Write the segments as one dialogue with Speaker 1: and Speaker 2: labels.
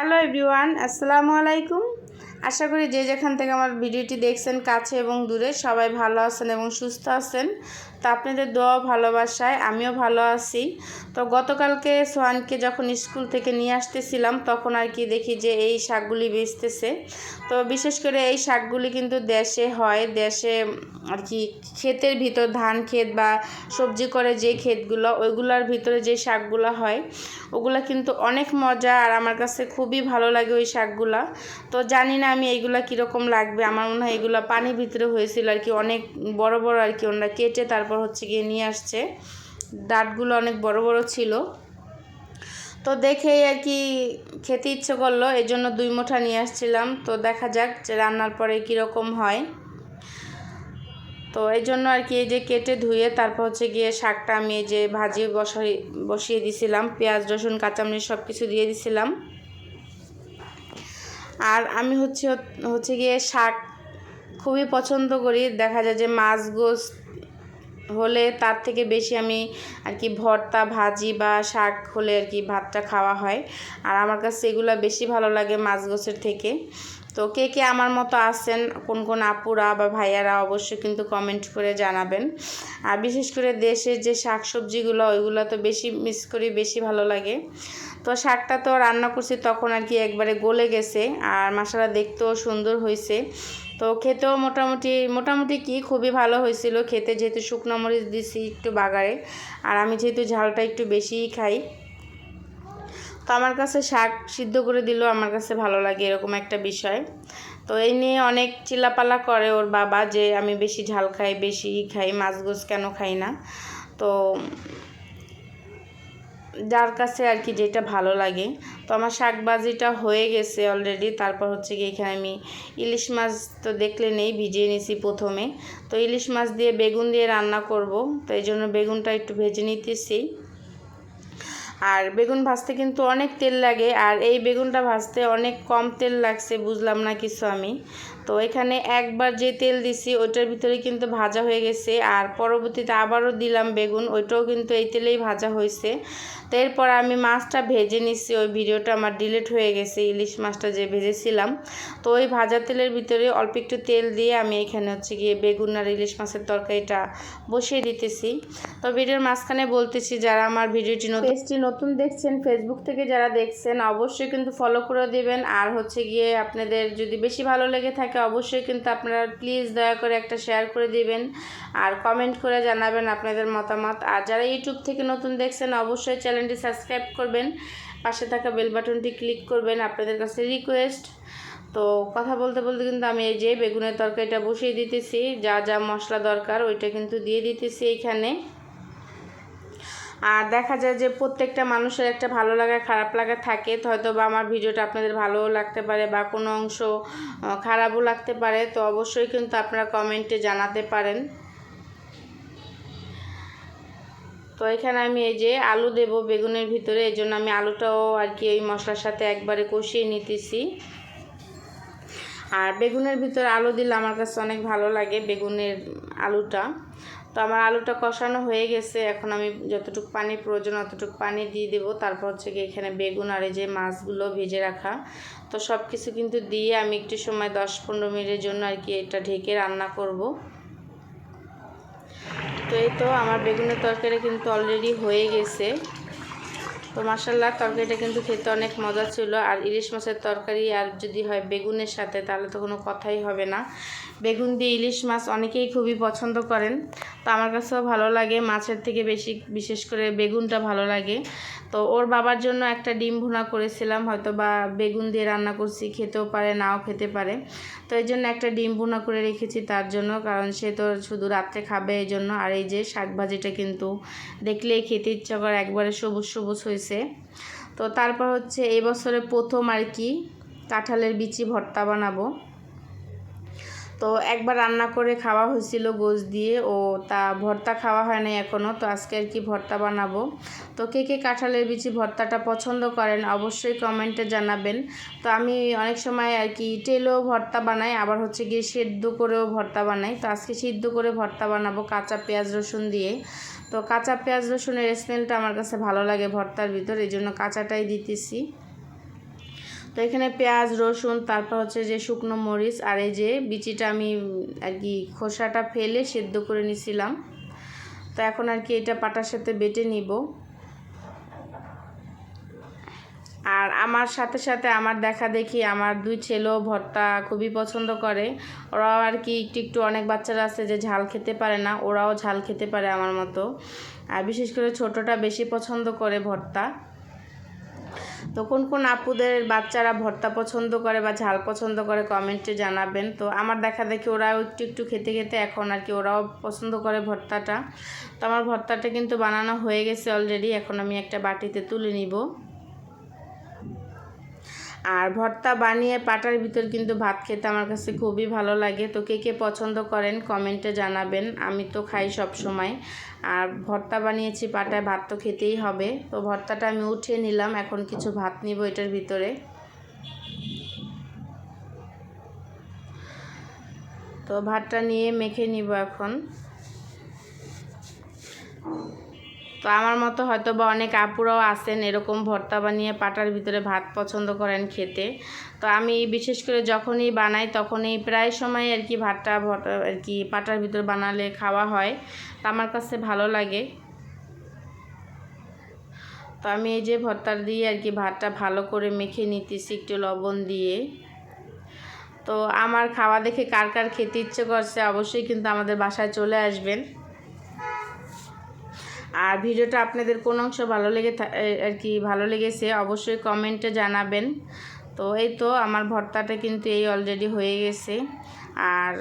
Speaker 1: Hello everyone আসসালামু আলাইকুম। আশা করি যে যেখান থেকে আমার ভিডিওটি দেখছেন, কাছে এবং দূরে সবাই ভালো আছেন এবং সুস্থ আছেন। তো আপনাদের দোয়া ভালোবাসায় আমিও ভালো আছি। তো গতকালকে সোহানকে যখন স্কুল থেকে নিয়ে আসতেছিলাম, তখন আর কি দেখি যে এই শাকগুলি বেচতেছে। তো বিশেষ করে এই শাকগুলি কিন্তু দেশে হয়, দেশে আর কি ক্ষেতের ভিতর ধান ক্ষেত বা সবজি করে যে ক্ষেতগুলো, ওইগুলোর ভিতরে যে শাকগুলো হয়, ওগুলো কিন্তু অনেক মজা আর আমার কাছে খুবই ভালো লাগে ওই শাকগুলা। তো জানি না আমি এইগুলা কীরকম লাগবে, আমার মনে হয় এগুলো পানির ভিতরে হয়েছিল আর কি, অনেক বড় বড় আর কি ওনারা কেটে তারপর হচ্ছে গিয়ে নিয়ে আসছে। ডাটগুলো অনেক বড় বড় ছিল। তো দেখেই আর কি খেতে ইচ্ছে করল এই জন্য দুই মুঠা নিয়ে আসছিলাম। তো দেখা যাক যে রান্নার পরে কীরকম হয়। তো এই জন্য আর কি এই যে কেটে ধুয়ে তারপর হচ্ছে গিয়ে শাকটা আমি এই যে ভাজি বসাই, বসিয়ে দিছিলাম। পেঁয়াজ, রসুন, কাঁচামরিচ সব কিছু দিয়ে দিছিলাম। আর আমি হচ্ছে হচ্ছে গিয়ে শাক খুবই পছন্দ করি। দেখা যায় যে মাছ গোস হলে তার থেকে বেশি আমি আর কি ভর্তা, ভাজি বা শাক হলে আর কি ভাতটা খাওয়া হয়। আর আমার কাছে এগুলো বেশি ভালো লাগে মাছ গোছের থেকে। তো কে কে আমার মতো আছেন, কোন কোন আপুরা বা ভাইয়ারা অবশ্যই কিন্তু কমেন্ট করে জানাবেন। আর বিশেষ করে দেশের যে শাক সবজিগুলো ওইগুলো তো বেশি মিস করি, বেশি ভালো লাগে। তো শাকটা তো রান্না করছি তখন আর কি একবারে গলে গেছে আর মশলা দেখতেও সুন্দর হয়েছে। তো খেতেও মোটামুটি মোটামুটি কি খুবই ভালো হয়েছিল। খেতে যেহেতু শুকনো মরিচ দিছি একটু বাগারে, আর আমি যেহেতু ঝালটা একটু বেশিই খাই। তো আমার কাছে শাক সিদ্ধ করে দিলেও আমার কাছে ভালো লাগে এরকম একটা বিষয়। তো এই নিয়ে অনেক চিল্লাপালা করে ওর বাবা যে আমি বেশি ঝাল খাই বেশি খাই, মাছ গোছ কেন খাই না। তো যার কাছে আর কি যেটা ভালো লাগে। তো আমার শাকবাজিটা হয়ে গেছে অলরেডি তারপর হচ্ছে কি এখানে আমি ইলিশ মাছ তো দেখলে নেই, ভিজিয়ে নিছি প্রথমে। তো ইলিশ মাছ দিয়ে বেগুন দিয়ে রান্না করব। তো এই জন্য বেগুনটা একটু ভেজে নিতেছি। আর বেগুন ভাজতে কিন্তু অনেক তেল লাগে। আর এই বেগুনটা ভাজতে অনেক কম তেল লাগছে, বুঝলাম না কিছু আমি। তো এখানে একবার যে তেল দিছি, ওইটার ভিতরে কিন্তু ভাজা হয়ে গেছে। আর পরবর্তীতে আবারও দিলাম বেগুন, ওইটাও কিন্তু এই তেলেই ভাজা হয়েছে। তো এরপর আমি মাছটা ভেজে নিচ্ছি ওই ভিডিওটা আমার ডিলিট হয়ে গেছে, ইলিশ মাছটা যে ভেজেছিলাম। তো ওই ভাজা তেলের ভিতরে অল্প একটু তেল দিয়ে আমি এখানে হচ্ছে গিয়ে বেগুন আর ইলিশ মাছের তরকারিটা বসিয়ে দিতেছি। তো ভিডিওর মাঝখানে বলতেছি, যারা আমার ভিডিওটি পেজটি নতুন দেখছেন ফেসবুক থেকে যারা দেখছেন, অবশ্যই কিন্তু ফলো করে দেবেন। আর হচ্ছে গিয়ে আপনাদের যদি বেশি ভালো লেগে থাকে অবশ্যই কিন্তু আপনারা প্লিজ দয়া করে একটা শেয়ার করে দিবেন আর কমেন্ট করে জানাবেন আপনাদের মতামত। আর যারা ইউটিউব থেকে নতুন দেখছেন, অবশ্যই চ্যানেলটি সাবস্ক্রাইব করবেন। পাশে থাকা বেল বাটনটি ক্লিক করবেন, আপনাদের কাছে রিকোয়েস্ট তো কথা বলতে বলতে কিন্তু আমি এই যে বেগুনের তরকারিটা বসিয়ে দিতেছি, যা যা মশলা দরকার ওইটা কিন্তু দিয়ে দিতেছি এইখানে আর দেখা যায় যে প্রত্যেকটা মানুষের একটা ভালো লাগা, খারাপ লাগা থাকে। তো হয়তো বা আমার ভিডিওটা আপনাদের ভালোও লাগতে পারে বা কোনো অংশ খারাপও লাগতে পারে। তো অবশ্যই কিন্তু আপনারা কমেন্টে জানাতে পারেন। তো এখানে আমি এই যে আলু দেব বেগুনের ভিতরে। এই জন্য আমি আলুটাও আর কি ওই মশলার সাথে একবারে কষিয়ে নিতেছি। আর বেগুনের ভিতরে আলু দিলে আমার কাছে অনেক ভালো লাগে বেগুনের আলুটা। তো আমার আলুটা কষানো হয়ে গেছে। এখন আমি যতটুকু পানি প্রয়োজন অতটুকু পানি দিয়ে দেবো। তারপর হচ্ছে কি এখানে বেগুন আর এই যে মাছগুলো ভেজে রাখা। তো সব কিছু কিন্তু দিয়ে আমি একটু সময় দশ পনেরো মিনিটের জন্য আর কি এটা ঢেকে রান্না করব। তো এই তো আমার বেগুনের তরকারি কিন্তু অলরেডি হয়ে গেছে। তো মাসাল্লাহ তরকারিটা কিন্তু খেতে অনেক মজা ছিল। আর ইলিশ মাছের তরকারি আর যদি হয় বেগুনের সাথে, তাহলে তো কোনো কথাই হবে না। বেগুন দিয়ে ইলিশ মাছ অনেকেই খুবই পছন্দ করেন। তো আমার কাছেও ভালো লাগে, মাছের থেকে বেশি, বিশেষ করে বেগুনটা ভালো লাগে। তো ওর বাবার জন্য একটা ডিম ভুনা করেছিলাম, হয়তো বা বেগুন দিয়ে রান্না করছি, খেতেও পারে, নাও খেতে পারে। তো এই জন্য একটা ডিম ভুনা করে রেখেছি তার জন্য, কারণ সে তো শুধু রাত্রে খাবে এই জন্য। আর এই যে শাকভাজিটা কিন্তু দেখলেই খেতে ইচ্ছা করে, একবারে সবুজ সবুজ হয়েছে। তো তারপর হচ্ছে এই বছরে প্রথম আর কি কাঁঠালের বিচি ভর্তা বানাবো। তো একবার রান্না করে খাওয়া হয়েছিল গোস দিয়ে। ও তা ভর্তা খাওয়া হয় নাই এখনও তো আজকে আর কি ভর্তা বানাবো। তো কে কে কাঁঠালের বিচি ভর্তাটা পছন্দ করেন অবশ্যই কমেন্টে জানাবেন। তো আমি অনেক সময় আর কি টেলেও ভর্তা বানাই, আবার হচ্ছে গিয়ে সেদ্ধ করেও ভর্তা বানাই। তো আজকে সিদ্ধ করে ভর্তা বানাবো কাঁচা পেঁয়াজ রসুন দিয়ে। তো কাঁচা পেঁয়াজ রসুনের স্মেলটা আমার কাছে ভালো লাগে ভর্তার ভিতর, এই জন্য কাঁচাটাই দিতেছি। তো এখানে পেঁয়াজ, রসুন, তারপর হচ্ছে যে শুকনো মরিচ আর এই যে বিচিটা আমি আর কি খোসাটা ফেলে সেদ্ধ করে নিছিলাম। তো এখন আর কি এটা পাটার সাথে বেটে নিব। আর আমার সাথে সাথে আমার দেখা দেখি আমার দুই ছেলেও ভর্তা খুবই পছন্দ করে। ওরাও আর কি একটু একটু অনেক বাচ্চারা আছে যে ঝাল খেতে পারে না, ওরাও ঝাল খেতে পারে আমার মতো। আর বিশেষ করে ছোটটা বেশি পছন্দ করে ভর্তা। তো কোন কোন আপুদের বাচ্চারা ভর্তা পছন্দ করে বা ঝাল পছন্দ করে কমেন্টে জানাবেন। তো আমার দেখা দেখি ওরাও একটু একটু খেতে খেতে এখন আর কি ওরাও পছন্দ করে ভর্তাটা। তো আমার ভর্তাটা কিন্তু বানানো হয়ে গেছে অলরেডি এখন আমি একটা বাটিতে তুলে নিব। আর ভর্তা বানিয়ে পাটার ভিতর কিন্তু ভাত খেতে আমার কাছে খুবই ভালো লাগে। তো কে কে পছন্দ করেন কমেন্টে জানাবেন। আমি তো খাই সব সময়। আর ভর্তা বানিয়েছি পাটায়, ভাত তো খেতেই হবে। তো ভর্তাটা আমি উঠিয়ে নিলাম। এখন কিছু ভাত নিব এটার ভিতরে। তো ভাতটা নিয়ে মেখে নিব এখন। তো আমার মতো হয়তো বা অনেক আপুরাও আছেন এরকম ভর্তা বানিয়ে পাটার ভিতরে ভাত পছন্দ করেন খেতে। তো আমি বিশেষ করে যখনই বানাই তখনই প্রায় সময় আর কি ভাতটা আর কি পাটার ভিতরে বানালে খাওয়া হয়। তো আমার কাছে ভালো লাগে। তো আমি এই যে ভর্তার দিয়ে আর কি ভাতটা ভালো করে মেখে নিতেছি একটু লবণ দিয়ে। তো আমার খাওয়া দেখে কার কার খেতে ইচ্ছে করছে অবশ্যই কিন্তু আমাদের বাসায় চলে আসবেন। আর ভিডিওটা আপনাদের কোন অংশ ভালো লেগে আর কি ভালো লেগেছে অবশ্যই কমেন্টে জানাবেন। তো এই তো আমার ভর্তাটা কিন্তু এই অলরেডি হয়ে গেছে। আর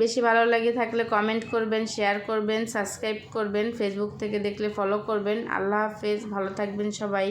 Speaker 1: বেশি ভালো লাগে থাকলে কমেন্ট করবেন শেয়ার করবেন সাবস্ক্রাইব করবেন ফেসবুক থেকে দেখলে ফলো করবেন। আল্লাহ হাফেজ, ভালো থাকবেন সবাই।